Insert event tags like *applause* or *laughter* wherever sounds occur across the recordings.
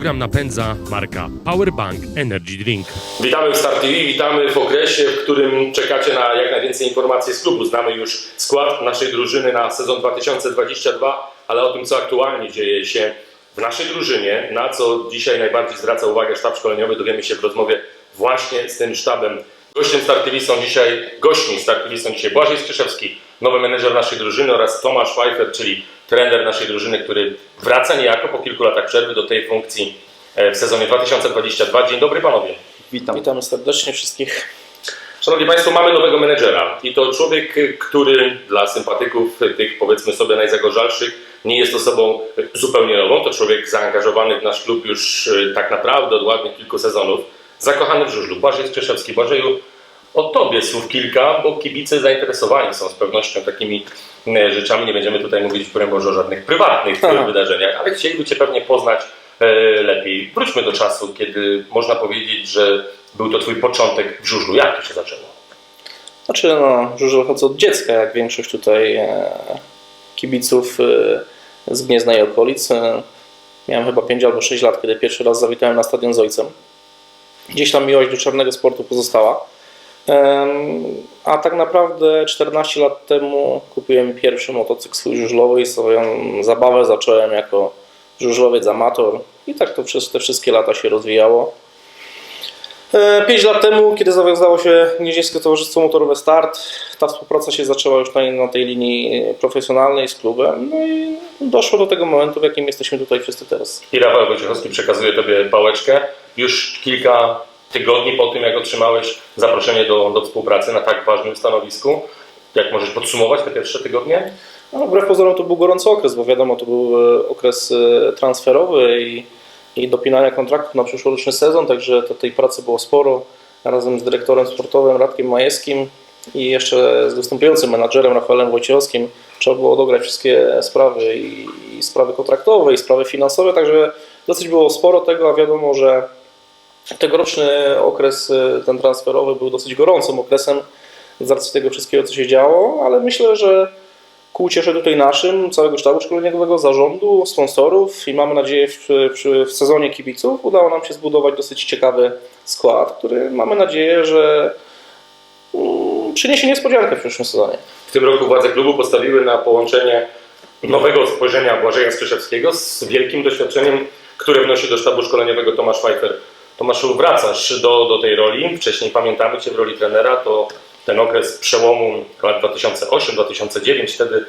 Program napędza marka Powerbank Energy Drink. Witamy w Start TV, witamy w okresie, w którym czekacie na jak najwięcej informacji z klubu. Znamy już skład naszej drużyny na sezon 2022, ale o tym, co aktualnie dzieje się w naszej drużynie, na co dzisiaj najbardziej zwraca uwagę sztab szkoleniowy, dowiemy się w rozmowie właśnie z tym sztabem. Gościem Start TV są dzisiaj, gośćmi Start TV są dzisiaj Błażej Skrzyszewski, nowy menedżer naszej drużyny oraz Tomasz Pfeiffer, czyli trener naszej drużyny, który wraca niejako po kilku latach przerwy do tej funkcji e, w sezonie 2022. Dzień dobry panowie. Witam. Witamy serdecznie wszystkich. Szanowni Państwo, mamy nowego menedżera i to człowiek, który dla sympatyków tych powiedzmy sobie najzagorzalszych nie jest osobą zupełnie nową. To człowiek zaangażowany w nasz klub już e, tak naprawdę od ładnych kilku sezonów. Zakochany w żużlu. Błażej Strzeszewski. Błażeju, o Tobie słów kilka, bo kibice zainteresowani są z pewnością takimi e, rzeczami. Nie będziemy tutaj mówić w Boże o żadnych prywatnych Aha. wydarzeniach, ale chcieliby Cię pewnie poznać e, lepiej. Wróćmy do czasu, kiedy można powiedzieć, że był to Twój początek w żużlu. Jak to się zaczęło? Znaczy, no, żużel chodzę od dziecka, jak większość tutaj e, kibiców z Gniezna i okolic. Miałem chyba 5 albo 6 lat, kiedy pierwszy raz zawitałem na stadion z ojcem. Gdzieś tam miłość do czarnego sportu pozostała. A tak naprawdę 14 lat temu kupiłem pierwszy motocykl swój żużlowy i swoją zabawę zacząłem jako żużlowiec amator. I tak to przez te wszystkie lata się rozwijało. 5 lat temu, kiedy zawiązało się Gnieźnieńskie Towarzystwo Motorowe Start, ta współpraca się zaczęła już na, na tej linii profesjonalnej z klubem. No i doszło do tego momentu, w jakim jesteśmy tutaj wszyscy teraz. I Rafał Wojciechowski przekazuje Tobie pałeczkę. Już kilka tygodni po tym, jak otrzymałeś zaproszenie do, do współpracy na tak ważnym stanowisku. Jak możesz podsumować te pierwsze tygodnie? No, wbrew pozorom to był gorący okres, bo wiadomo, to był e, okres e, transferowy i, i dopinania kontraktów na przyszłoroczny sezon, także to, tej pracy było sporo. Razem z dyrektorem sportowym Radkiem Majewskim i jeszcze z występującym menadżerem Rafaelem Wojciechowskim trzeba było dograć wszystkie sprawy i, i sprawy kontraktowe i sprawy finansowe, także dosyć było sporo tego, a wiadomo, że tegoroczny okres e, ten transferowy był dosyć gorącym okresem z racji tego wszystkiego, co się działo, ale myślę, że ku uciesze tutaj naszym, całego sztabu szkoleniowego, zarządu, sponsorów i mamy nadzieję w, w, w sezonie kibiców udało nam się zbudować dosyć ciekawy skład, który mamy nadzieję, że mm, przyniesie niespodziankę w przyszłym sezonie. W tym roku władze klubu postawiły na połączenie nowego spojrzenia Błażeja Skrzyszewskiego z wielkim doświadczeniem, które wnosi do sztabu szkoleniowego Tomasz Pfeiffer. Tomaszu, wracasz do, do tej roli. Wcześniej pamiętamy Cię w roli trenera. To ten okres przełomu lat 2008-2009. Wtedy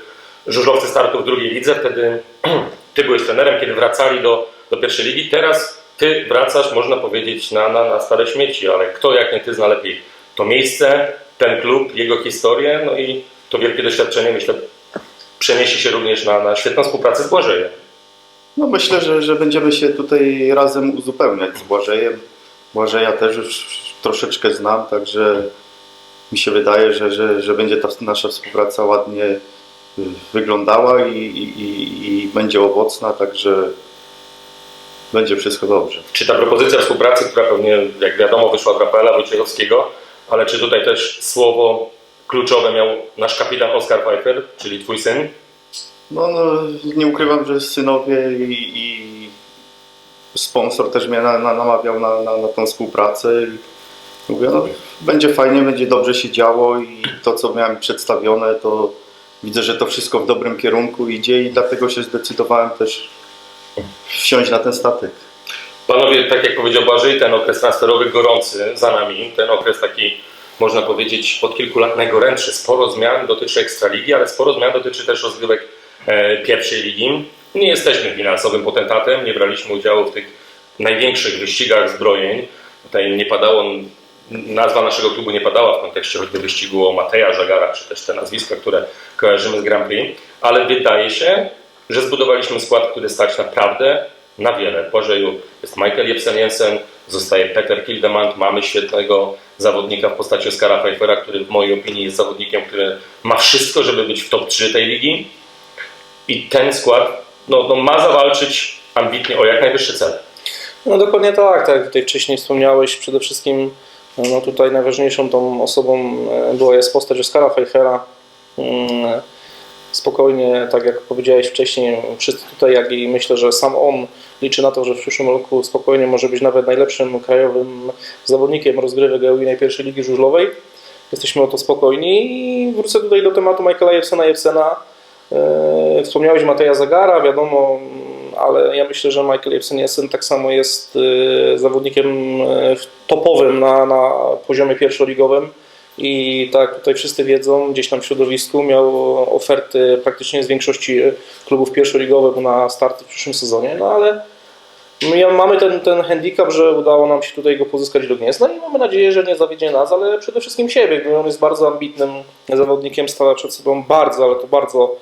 żużlowcy startu w drugiej lidze. Wtedy *clears throat* Ty byłeś trenerem, kiedy wracali do, do pierwszej ligi. Teraz Ty wracasz, można powiedzieć, na, na, na stare śmieci, ale kto jak nie Ty zna lepiej to miejsce, ten klub, jego historię, no i to wielkie doświadczenie, myślę, przeniesie się również na, na świetną współpracę z Błażejem. No myślę, że, że będziemy się tutaj razem uzupełniać z Błażejem. Błażeja też już troszeczkę znam, także mi się wydaje, że, że, że będzie ta nasza współpraca ładnie y, wyglądała i, i, i, będzie owocna, także będzie wszystko dobrze. Czy ta propozycja współpracy, która pewnie, jak wiadomo, wyszła od Rafaela Wojciechowskiego, ale czy tutaj też słowo kluczowe miał nasz kapitan Oskar Pfeiffer, czyli Twój syn? No, no nie ukrywam, że synowie i, i sponsor też mnie na, na, namawiał na, na, na tą współpracę mówię, no będzie fajnie, będzie dobrze się działo i to co miałem przedstawione to widzę, że to wszystko w dobrym kierunku idzie i dlatego się zdecydowałem też wsiąść na ten statek. Panowie, tak jak powiedział Błażej, ten okres transferowy gorący za nami, ten okres taki, można powiedzieć, od kilku lat najgorętszy. Sporo zmian dotyczy Ekstraligi, ale sporo zmian dotyczy też rozgrywek pierwszej ligi. Nie jesteśmy finansowym potentatem, nie braliśmy udziału w tych największych wyścigach zbrojeń. Tutaj nie padało, nazwa naszego klubu nie padała w kontekście choćby wyścigu o Mateja Żagara, czy też te nazwiska, które kojarzymy z Grand Prix, ale wydaje się, że zbudowaliśmy skład, który stać naprawdę na wiele. W Bożeju jest Michael Jepsen-Jensen, zostaje Peter Kildemand, mamy świetnego zawodnika w postaci Oskara Pfeiffera, który w mojej opinii jest zawodnikiem, który ma wszystko, żeby być w top 3 tej ligi. I ten skład no, no, ma zawalczyć ambitnie o jak najwyższe cele. No dokładnie tak, tak jak tutaj wcześniej wspomniałeś, przede wszystkim no tutaj najważniejszą tą osobą e, była jest postać Oskara Pfeiffera. Mm, spokojnie, tak jak powiedziałeś wcześniej, wszyscy tutaj, jak i myślę, że sam on liczy na to, że w przyszłym roku spokojnie może być nawet najlepszym krajowym zawodnikiem rozgrywek EUI pierwszej ligi żużlowej. Jesteśmy o to spokojni i wrócę tutaj do tematu Michaela Jewsena Jewsena. E, Wspomniałeś Mateja Zagara, wiadomo, ale ja myślę, że Michael Jewsen Jessen tak samo jest e, zawodnikiem e, topowym na, na poziomie pierwszoligowym. I tak tutaj wszyscy wiedzą, gdzieś tam w środowisku miał oferty praktycznie z większości klubów pierwszoligowych na starty w przyszłym sezonie, no ale my mamy ten, ten handicap, że udało nam się tutaj go pozyskać do Gniezna i mamy nadzieję, że nie zawiedzie nas, ale przede wszystkim siebie, gdyż on jest bardzo ambitnym zawodnikiem, stawia przed sobą bardzo, ale to bardzo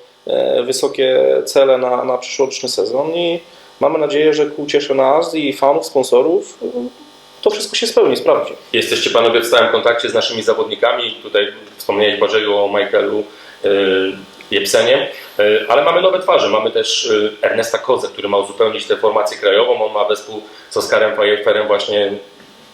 wysokie cele na, na przyszłoroczny sezon i mamy nadzieję, że ku cieszy nas i fanów, sponsorów e, to wszystko się spełni, sprawdzi. Jesteście panowie w stałym kontakcie z naszymi zawodnikami. Tutaj wspomniałeś Bożego o Michaelu y, Jepsenie, y, ale mamy nowe twarze. Mamy też y, Ernesta Kozę, który ma uzupełnić tę formację krajową. On ma wespół z Oskarem Fajerferem właśnie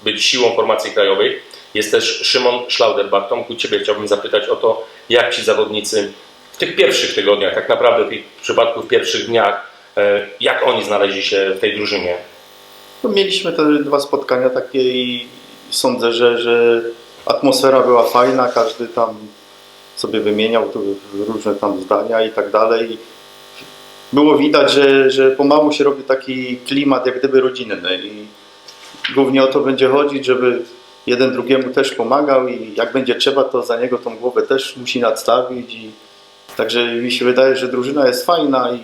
być siłą formacji krajowej. Jest też Szymon Schlauderbach. Tomku, Ciebie chciałbym zapytać o to, jak Ci zawodnicy w tych pierwszych tygodniach, tak naprawdę w tych przypadku w pierwszych dniach, y, jak oni znaleźli się w tej drużynie? No, mieliśmy te dwa spotkania takie i sądzę, że, że atmosfera była fajna, każdy tam sobie wymieniał różne tam zdania i tak dalej. Było widać, że, że pomału się robi taki klimat jak gdyby rodzinny i głównie o to będzie chodzić, żeby jeden drugiemu też pomagał i jak będzie trzeba, to za niego tą głowę też musi nadstawić i także mi się wydaje, że drużyna jest fajna i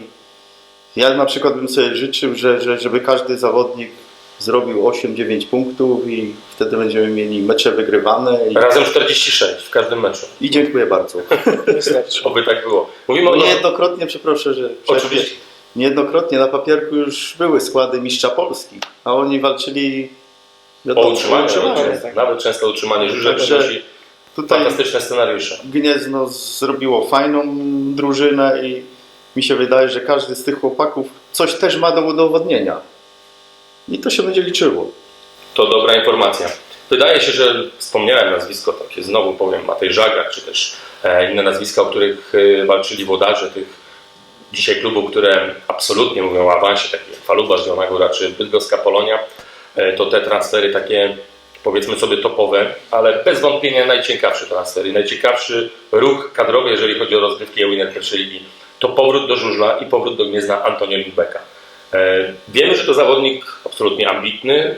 ja na przykład bym sobie życzył, że, że, żeby każdy zawodnik zrobił 8-9 punktów i wtedy będziemy mieli mecze wygrywane. I, Razem 46 w każdym meczu. i dziękuję bardzo. *laughs* Oby tak było. Mówimy o niejednokrotnie, przepraszam, że Oczywiście. niejednokrotnie na papierku już były składy mistrza Polski, a oni walczyli o wiadomo, utrzymanie. utrzymanie. nawet- często utrzymanie żużel Także przynosi Tutaj fantastyczne scenariusze. Gniezno zrobiło fajną drużynę i mi się wydaje, że każdy z tych chłopaków coś też ma do udowodnienia. I to się będzie liczyło. To dobra informacja. Wydaje się, że wspomniałem nazwisko takie, znowu powiem, Matej Żagar, czy też e, inne nazwiska, o których e, walczyli włodarze tych dzisiaj klubów, które absolutnie mówią o awansie, takie jak Faluba, Zielona Góra czy Bydgoska Polonia, e, to te transfery takie powiedzmy sobie topowe, ale bez wątpienia najciekawsze transfery, najciekawszy ruch kadrowy, jeżeli chodzi o rozgrywki Ewiner pierwszej ligi, to powrót do żużla i powrót do Gniezna Antonio Lindbecka. E, Wiemy, że to zawodnik absolutnie ambitny,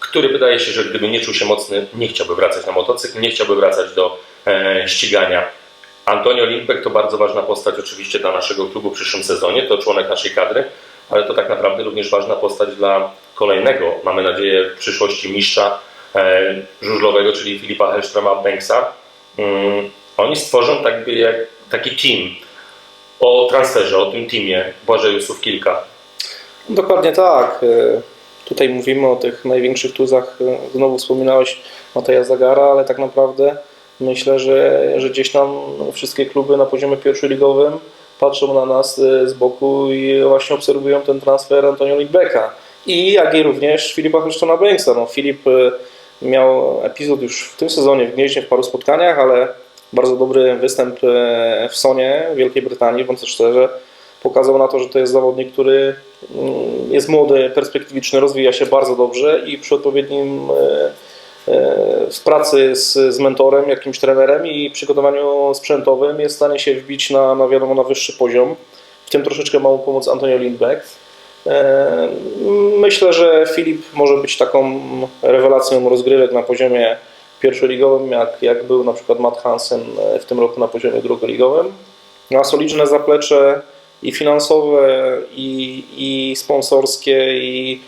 który wydaje się, że gdyby nie czuł się mocny, nie chciałby wracać na motocykl, nie chciałby wracać do e, ścigania. Antonio Lindbeck to bardzo ważna postać oczywiście dla naszego klubu w przyszłym sezonie, to członek naszej kadry, ale to tak naprawdę również ważna postać dla kolejnego, mamy nadzieję, w przyszłości mistrza żużlowego, czyli Filipa Hellströma Banksa. Mm, oni stworzą tak jakby jak, taki team. O transferze, o tym teamie Błażeju słów kilka. Dokładnie tak. E, Tutaj mówimy o tych największych tuzach. E, Znowu wspominałeś Mateja Zagara, ale tak naprawdę myślę, że, że gdzieś tam wszystkie kluby na poziomie pierwszoligowym patrzą na nas e, z boku i właśnie obserwują ten transfer Antonio Lidbecka. I jak i również Filipa Hrysztona Banksa. No, Filip e, miał epizod już w tym sezonie w Gnieźnie w paru spotkaniach, ale bardzo dobry występ e, w Sonie w Wielkiej Brytanii, też szczerze pokazał na to, że to jest zawodnik, który mm, jest młody, perspektywiczny, rozwija się bardzo dobrze i przy odpowiednim e, e, w pracy z, z mentorem, jakimś trenerem i przygotowaniu sprzętowym jest w stanie się wbić na, na wiadomo na wyższy poziom. W tym troszeczkę ma mu pomóc Antonio Lindbeck. E, Myślę, że Filip może być taką rewelacją rozgrywek na poziomie pierwszoligowym, jak, jak był na przykład Matt Hansen e, w tym roku na poziomie drugoligowym. Ma solidne zaplecze i finansowe, i, i sponsorskie, i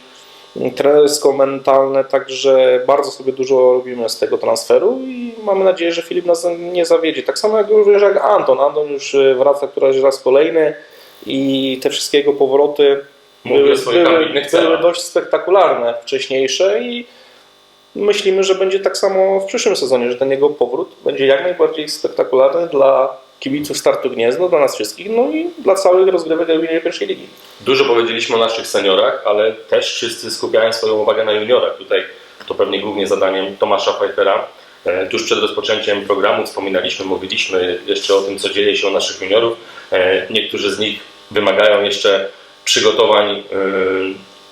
trenersko-mentalne, także bardzo sobie dużo robimy z tego transferu i mamy nadzieję, że Filip nas nie zawiedzie. Tak samo jak również jak Anton. Anton już y, wraca któraś raz kolejny i te wszystkie jego powroty Mówi o swoich były, ambitnych były dość spektakularne wcześniejsze i myślimy, że będzie tak samo w przyszłym sezonie, że ten jego powrót będzie jak najbardziej spektakularny dla kibiców Startu Gniezno, dla nas wszystkich, no i dla całych rozgrywek Euro pierwszej ligi. Dużo powiedzieliśmy o naszych seniorach, ale też wszyscy skupiają swoją uwagę na juniorach. Tutaj to pewnie głównie zadaniem Tomasza Pfeiffera. E, Tuż przed rozpoczęciem programu wspominaliśmy, mówiliśmy jeszcze o tym, co dzieje się u naszych juniorów. E, Niektórzy z nich wymagają jeszcze przygotowań e,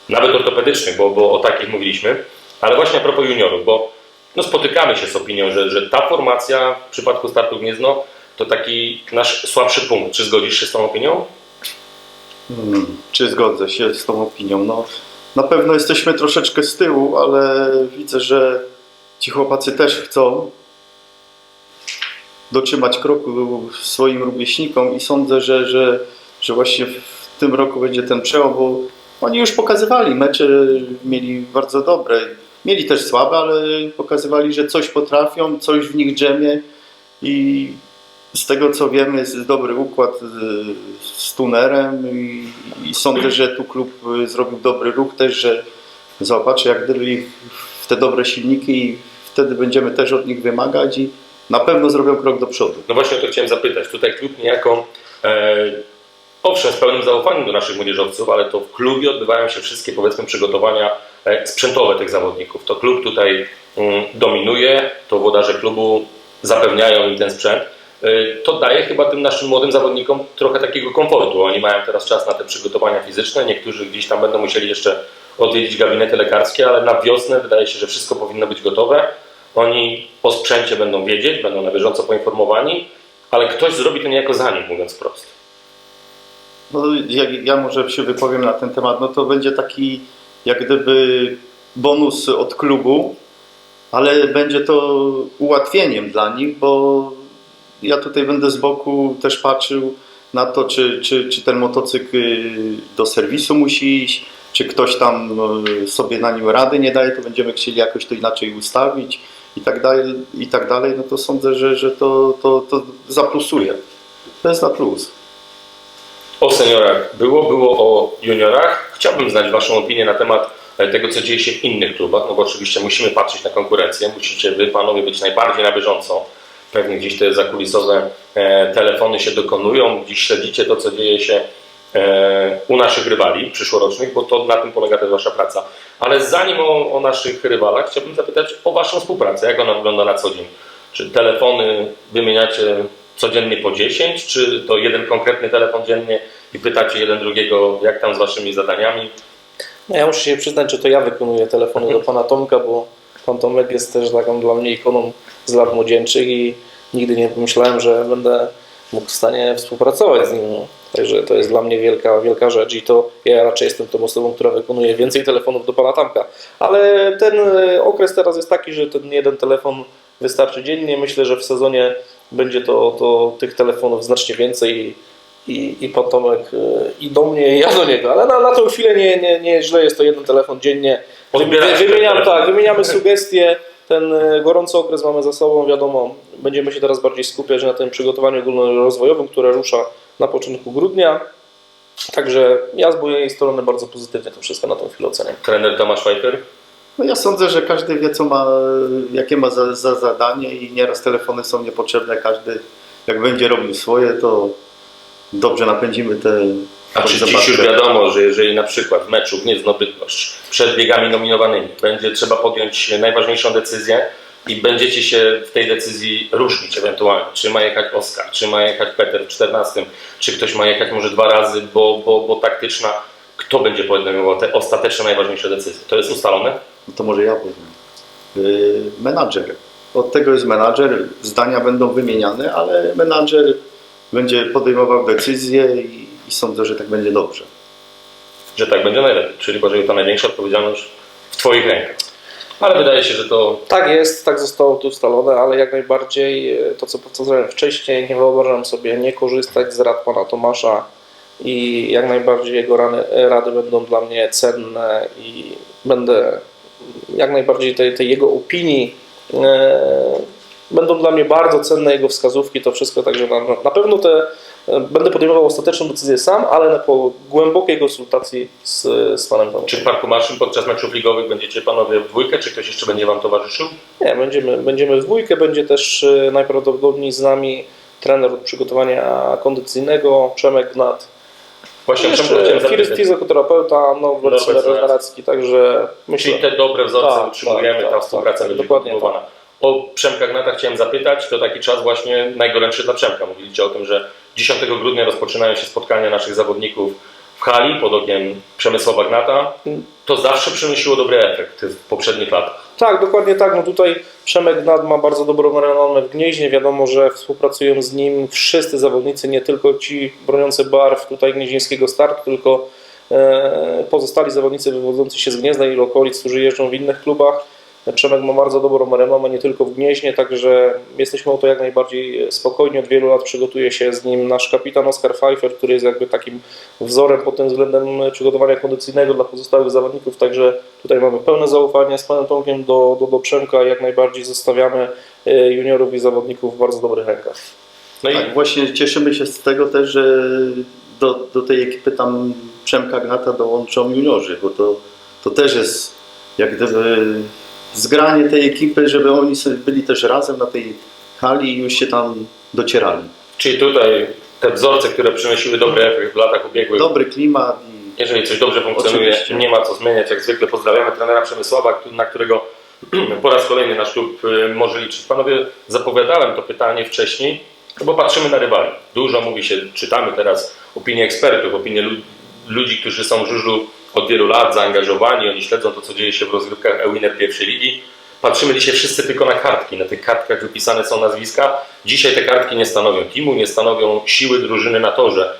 nawet ortopedycznych, bo, bo o takich mówiliśmy. Ale właśnie a propos juniorów, bo no spotykamy się z opinią, że, że ta formacja w przypadku startu Gniezno to taki nasz słabszy punkt. Czy zgodzisz się z tą opinią? Hmm, czy zgodzę się z tą opinią? No, na pewno jesteśmy troszeczkę z tyłu, ale widzę, że ci chłopacy też chcą dotrzymać kroku swoim rówieśnikom i sądzę, że, że, że właśnie w tym roku będzie ten przełom, bo oni już pokazywali, mecze mieli bardzo dobre. Mieli też słabe, ale pokazywali, że coś potrafią, coś w nich drzemie i z tego co wiem jest dobry układ z tunerem i, i sądzę, że tu klub zrobił dobry ruch też, że zaopaczy jak gdyby w te dobre silniki i wtedy będziemy też od nich wymagać i na pewno zrobią krok do przodu. No właśnie o to chciałem zapytać. Tutaj klub niejako, e, owszem, z pełnym zaufaniem do naszych młodzieżowców, ale to w klubie odbywają się wszystkie, powiedzmy, przygotowania e, sprzętowe tych zawodników. To klub tutaj mm, dominuje, to włodarze klubu zapewniają im ten sprzęt. E, To daje chyba tym naszym młodym zawodnikom trochę takiego komfortu. Oni mają teraz czas na te przygotowania fizyczne, niektórzy gdzieś tam będą musieli jeszcze odwiedzić gabinety lekarskie, ale na wiosnę wydaje się, że wszystko powinno być gotowe. Oni o sprzęcie będą wiedzieć, będą na bieżąco poinformowani, ale ktoś zrobi to niejako za nich, mówiąc wprost. No, ja, ja może się wypowiem na ten temat. No to będzie taki jak gdyby bonus od klubu, ale będzie to ułatwieniem dla nich, bo ja tutaj będę z boku też patrzył na to, czy, czy, czy ten motocykl y, do serwisu musi iść, czy ktoś tam y, sobie na nim rady nie daje, to będziemy chcieli jakoś to inaczej ustawić i tak dalej, i tak dalej. no to sądzę, że, że to, to, to zaplusuje. To jest na plus. O seniorach było, było o juniorach. Chciałbym znać Waszą opinię na temat e, tego, co dzieje się w innych klubach, no bo oczywiście musimy patrzeć na konkurencję, musicie Wy, Panowie, być najbardziej na bieżąco. Pewnie gdzieś te zakulisowe e, telefony się dokonują, gdzieś śledzicie to, co dzieje się e, u naszych rywali przyszłorocznych, bo to na tym polega też Wasza praca. Ale zanim o, o naszych rywalach, chciałbym zapytać o Waszą współpracę. Jak ona wygląda na co dzień? Czy telefony wymieniacie codziennie po 10, czy to jeden konkretny telefon dziennie i pytacie jeden drugiego, jak tam z waszymi zadaniami? No ja muszę się przyznać, że to ja wykonuję telefony do pana Tomka, bo pan Tomek jest też taką dla mnie ikoną z lat młodzieńczych i nigdy nie pomyślałem, że będę mógł w stanie współpracować z nim. Także to jest dla mnie wielka, wielka rzecz i to ja raczej jestem tą osobą, która wykonuje więcej telefonów do pana Tamka. Ale ten e, okres teraz jest taki, że ten jeden telefon wystarczy dziennie. Myślę, że w sezonie będzie to, to tych telefonów znacznie więcej i, i pan Tomek e, i do mnie, i ja do niego. Ale na, na tą chwilę nie, nie, nie źle jest to jeden telefon dziennie. Odbierasz Wymieniam, tak, wymieniamy sugestie. Ten e, gorący okres mamy za sobą, wiadomo. Będziemy się teraz bardziej skupiać na tym przygotowaniu ogólnorozwojowym, które rusza na początku grudnia. Także ja z mojej strony bardzo pozytywnie to wszystko na tą chwilę oceniam. Trener Tomasz Szwajfer? No ja sądzę, że każdy wie, co ma, jakie ma za, za zadanie i nieraz telefony są niepotrzebne. Każdy, jak będzie robił swoje, to dobrze napędzimy te A czy dziś już wiadomo, że jeżeli na przykład w meczu Gniezno Bydgoszcz przed biegami nominowanymi będzie trzeba podjąć najważniejszą decyzję i będziecie się w tej decyzji różnić ewentualnie, czy ma jechać Oskar, czy ma jechać Peter w 14, czy ktoś ma jechać może dwa razy, bo, bo, bo taktyczna, kto będzie podejmował te ostateczne najważniejsze decyzje? To jest ustalone? No to może ja powiem. Yy, menadżer. Od tego jest menadżer. Zdania będą wymieniane, ale menadżer będzie podejmował decyzje i, i sądzę, że tak będzie dobrze. że tak będzie najlepiej, czyli Boże, ta największa odpowiedzialność w Twoich rękach. Ale wydaje się, że to Tak jest, tak zostało tu ustalone, ale jak najbardziej e, to, co powtarzałem wcześniej, nie wyobrażam sobie nie korzystać z rad pana Tomasza i jak najbardziej jego rany, rady będą dla mnie cenne i będę jak najbardziej tej, tej jego opinii e, będą dla mnie bardzo cenne jego wskazówki, to wszystko, także na, na pewno te, e, będę podejmował ostateczną decyzję sam, ale po głębokiej konsultacji z, z panem Tomaszem. czy w Parku Maszyn podczas meczów ligowych będziecie panowie w dwójkę, czy ktoś jeszcze będzie Wam towarzyszył? Nie, będziemy, będziemy w dwójkę, będzie też e, najprawdopodobniej z nami trener od przygotowania kondycyjnego, Przemek Gnat. Właśnie o czym Jeszcze chciałem fiz- zapytać. fizjoterapeuta, Norbert także myślę, Czyli te dobre wzorce Tak, utrzymujemy, tak, ta tak, współpraca tak, będzie dokładnie kontynuowana. o Przemka Gnata chciałem zapytać, to taki czas właśnie najgorętszy dla Przemka. Mówiliście o tym, że 10 grudnia rozpoczynają się spotkania naszych zawodników w hali pod okiem Przemysława Gnata. To zawsze przynosiło dobre efekty w poprzednich latach. Tak, dokładnie tak. No tutaj Przemek Gnad ma bardzo dobrą renomę w Gnieźnie. Wiadomo, że współpracują z nim wszyscy zawodnicy, nie tylko ci broniący barw tutaj gnieźnieńskiego startu, tylko e, pozostali zawodnicy wywodzący się z Gniezna i okolic, którzy jeżdżą w innych klubach. Przemek ma bardzo dobrą renomę, nie tylko w Gnieźnie, także jesteśmy o to jak najbardziej spokojni. Od wielu lat przygotuje się z nim nasz kapitan Oskar Pfeiffer, który jest jakby takim wzorem pod tym względem przygotowania kondycyjnego dla pozostałych zawodników, także tutaj mamy pełne zaufanie z panem Tomkiem do, do, do Przemka jak najbardziej zostawiamy e, juniorów i zawodników w bardzo dobrych rękach. No i Tak, właśnie cieszymy się z tego też, że do, do tej ekipy tam Przemka Gnata dołączą juniorzy, bo to, to też jest jak gdyby zgranie tej ekipy, żeby oni sobie byli też razem na tej hali i już się tam docierali. Czyli tutaj te wzorce, które przynosiły dobry efekt w latach ubiegłych, Dobry klimat i jeżeli coś dobrze funkcjonuje, Oczywiście. nie ma co zmieniać. Jak zwykle pozdrawiamy trenera Przemysława, na którego *clears throat* po raz kolejny nasz klub y, może liczyć. Panowie, zapowiadałem to pytanie wcześniej, bo patrzymy na rywali. Dużo mówi się, czytamy teraz opinie ekspertów, opinie lu- ludzi, którzy są w żużlu od wielu lat zaangażowani, oni śledzą to, co dzieje się w rozgrywkach Ewiner pierwszej ligi. Patrzymy dzisiaj wszyscy tylko na kartki. Na tych kartkach wypisane są nazwiska. Dzisiaj te kartki nie stanowią teamu, nie stanowią siły drużyny na torze.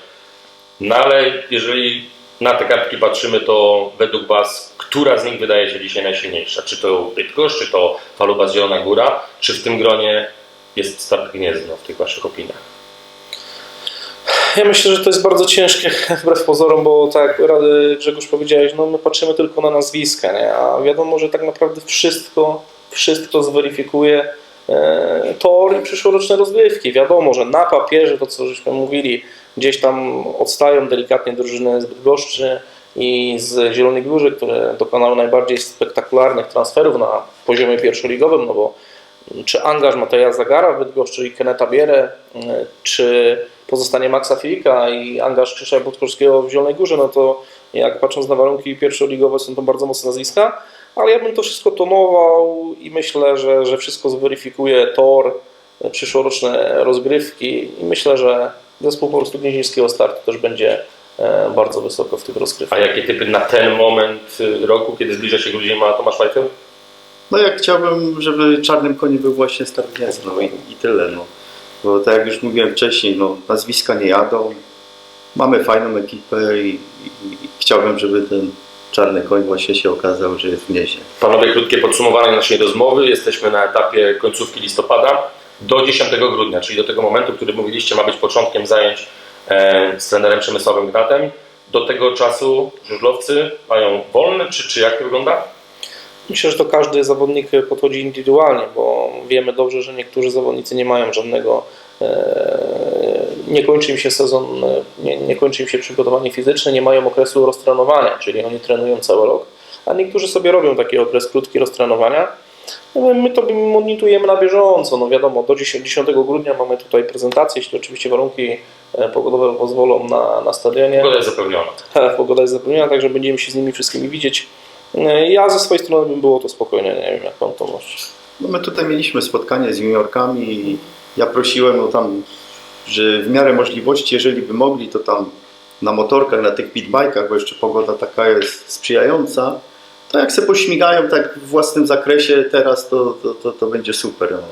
No ale jeżeli na te kartki patrzymy, to według Was, która z nich wydaje się dzisiaj najsilniejsza? Czy to Bydgoszcz, czy to Falubas Zielona Góra, czy w tym gronie jest Start Gniezno w tych Waszych opiniach? Ja myślę, że to jest bardzo ciężkie *laughs* wbrew pozorom, bo tak jak Grzegorz powiedziałeś, no my patrzymy tylko na nazwiska, nie? a wiadomo, że tak naprawdę wszystko, wszystko zweryfikuje e, tor i przyszłoroczne rozgrywki. Wiadomo, że na papierze to, co żeśmy mówili, gdzieś tam odstają delikatnie drużyny z Bydgoszczy i z Zielonej Góry, które dokonały najbardziej spektakularnych transferów na poziomie pierwszoligowym, no bo czy angaż Mateja Zagara w Bydgoszczy i Keneta Bierę, y, czy pozostanie Maxa Filika i angaż Krzysztofa Budkowskiego w Zielonej Górze, no to jak patrząc na warunki pierwszoligowe są to bardzo mocne nazwiska, ale ja bym to wszystko tonował i myślę, że, że wszystko zweryfikuje tor, y, przyszłoroczne rozgrywki i myślę, że zespół po prostu gnieźnieńskiego startu też będzie e, bardzo wysoko w tych A rozgrywkach. jakie typy na ten moment y, roku, kiedy zbliża się grudzień, ma Tomasz Fajtel? No ja chciałbym, żeby czarnym koniem był właśnie Start Gniezno i, i tyle. No. Bo tak jak już mówiłem wcześniej, no, nazwiska nie jadą, mamy fajną ekipę i, i, i chciałbym, żeby ten czarny koń właśnie się okazał, że jest w Gnieźnie. Panowie, krótkie podsumowanie naszej rozmowy. Jesteśmy na etapie końcówki listopada do 10 grudnia, czyli do tego momentu, który mówiliście ma być początkiem zajęć e, z trenerem Przemysławem Gnatem. Do tego czasu żużlowcy mają wolne, czy, czy jak to wygląda? Myślę, że to każdy zawodnik podchodzi indywidualnie, bo wiemy dobrze, że niektórzy zawodnicy nie mają żadnego, e, nie kończy im się sezon, e, nie, nie kończy im się przygotowanie fizyczne, nie mają okresu roztrenowania, czyli oni trenują cały rok, a niektórzy sobie robią taki okres krótki roztrenowania. No, My to monitorujemy na bieżąco, no wiadomo, do 10, 10 grudnia mamy tutaj prezentację, jeśli oczywiście warunki e, pogodowe pozwolą na, na stadionie. Pogoda jest zapewniona. *laughs* Pogoda jest zapewniona, także będziemy się z nimi wszystkimi widzieć. E, Ja ze swojej strony bym było to spokojnie, nie wiem jak pan Tomasz. No my tutaj mieliśmy spotkanie z juniorkami i ja prosiłem o tam, że w miarę możliwości, jeżeli by mogli, to tam na motorkach, na tych pitbajkach, bo jeszcze pogoda taka jest sprzyjająca, to jak se pośmigają tak w własnym zakresie teraz, to, to, to, to będzie super. No.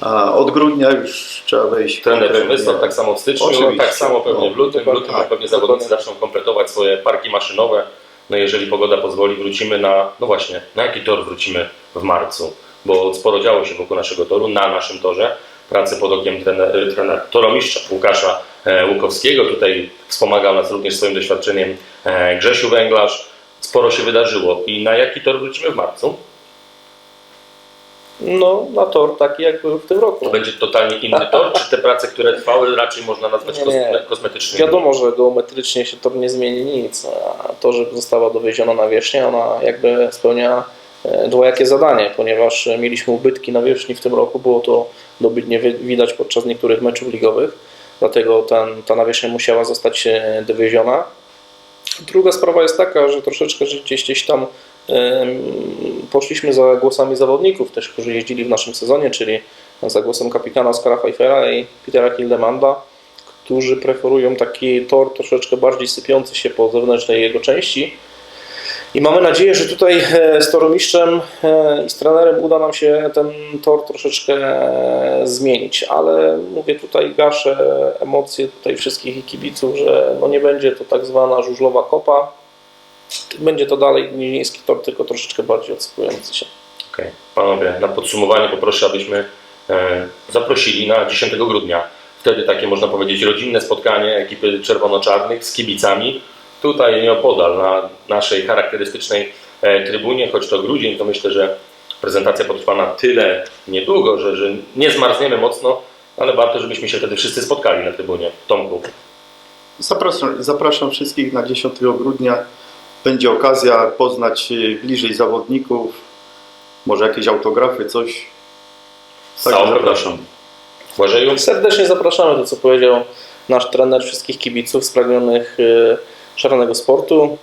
A od grudnia już trzeba wejść Trener. Przemysław tak samo w styczniu, Oczywiście. tak samo pewnie w lutym. W lutym pewnie Tak, zawodnicy dokładnie. zaczną kompletować swoje parki maszynowe. No jeżeli pogoda pozwoli, wrócimy na, no właśnie, na jaki tor wrócimy w marcu? Bo sporo działo się wokół naszego toru, na naszym torze. Pracy pod okiem trener, trener toromistrza Łukasza e, Łukowskiego. Tutaj wspomagał nas również swoim doświadczeniem e, Grzesiu Węglarz. Sporo się wydarzyło. I na jaki tor wrócimy w marcu? No, na tor taki jak był w tym roku. To będzie totalnie inny tor, czy te prace, które trwały, raczej można nazwać Nie, nie. kosme- kosmetycznymi? Wiadomo, że geometrycznie się tor nie zmieni nic, a to, że została dowieziona nawierzchnia, ona jakby spełnia e, dwojakie zadanie, ponieważ e, mieliśmy ubytki nawierzchni w tym roku, było to dobitnie wi- widać podczas niektórych meczów ligowych, dlatego ten, ta nawierzchnia musiała zostać e, dowieziona. Druga sprawa jest taka, że troszeczkę gdzieś tam poszliśmy za głosami zawodników, też, którzy jeździli w naszym sezonie, czyli za głosem kapitana Oskara Pfeiffera i Petera Hildemanda, którzy preferują taki tor troszeczkę bardziej sypiący się po zewnętrznej jego części. I mamy nadzieję, że tutaj e, z toromistrzem e, i z trenerem uda nam się ten tor troszeczkę e, zmienić, ale mówię tutaj, gaszę emocje tutaj wszystkich kibiców, że no nie będzie to tak zwana żużlowa kopa, będzie to dalej niemiecki tor, tylko troszeczkę bardziej odsypujący się. Okej. Panowie, na podsumowanie poproszę, abyśmy e, zaprosili na 10 grudnia. Wtedy takie, można powiedzieć, rodzinne spotkanie ekipy czerwono-czarnych z kibicami. Tutaj nieopodal, na naszej charakterystycznej e, trybunie, choć to grudzień, to myślę, że prezentacja potrwa na tyle niedługo, że, że nie zmarzniemy mocno, ale warto, żebyśmy się wtedy wszyscy spotkali na trybunie. Tomku, Zapraszam, zapraszam wszystkich na 10 grudnia. Będzie okazja poznać y, bliżej zawodników, może jakieś autografy, coś. z Tak, całą zapraszam. Błażeju, Serdecznie zapraszamy, to co powiedział nasz trener, wszystkich kibiców spragnionych e, szarnego sportu.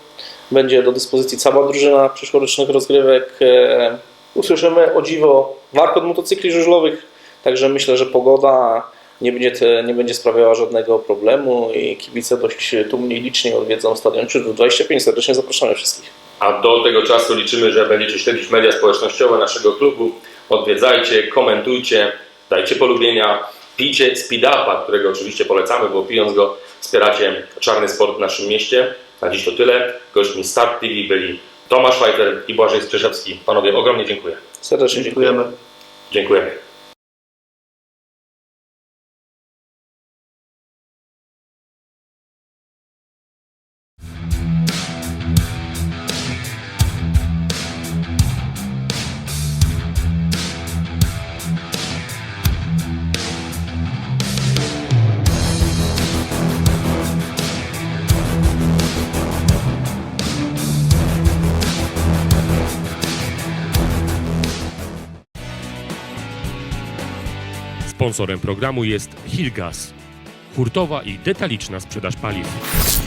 Będzie do dyspozycji cała drużyna przyszłorocznych rozgrywek. E, Usłyszymy o dziwo warkot motocykli żużlowych, także myślę, że pogoda nie będzie, te, nie będzie sprawiała żadnego problemu i kibice dość tłumnie i licznie odwiedzą Stadion Krzyżów 25. Serdecznie zapraszamy wszystkich. A do tego czasu liczymy, że będziecie śledzić media społecznościowe naszego klubu. Odwiedzajcie, komentujcie, dajcie polubienia, pijcie speed-upa, którego oczywiście polecamy, bo pijąc go wspieracie czarny sport w naszym mieście. Na dziś to tyle. Gośćmi Start TV byli Tomasz Fajter i Błażej Strzeszewski. Panowie, ogromnie dziękuję. Serdecznie. Dziękujemy. Dziękujemy. Sponsorem programu jest Hilgas, hurtowa i detaliczna sprzedaż paliw.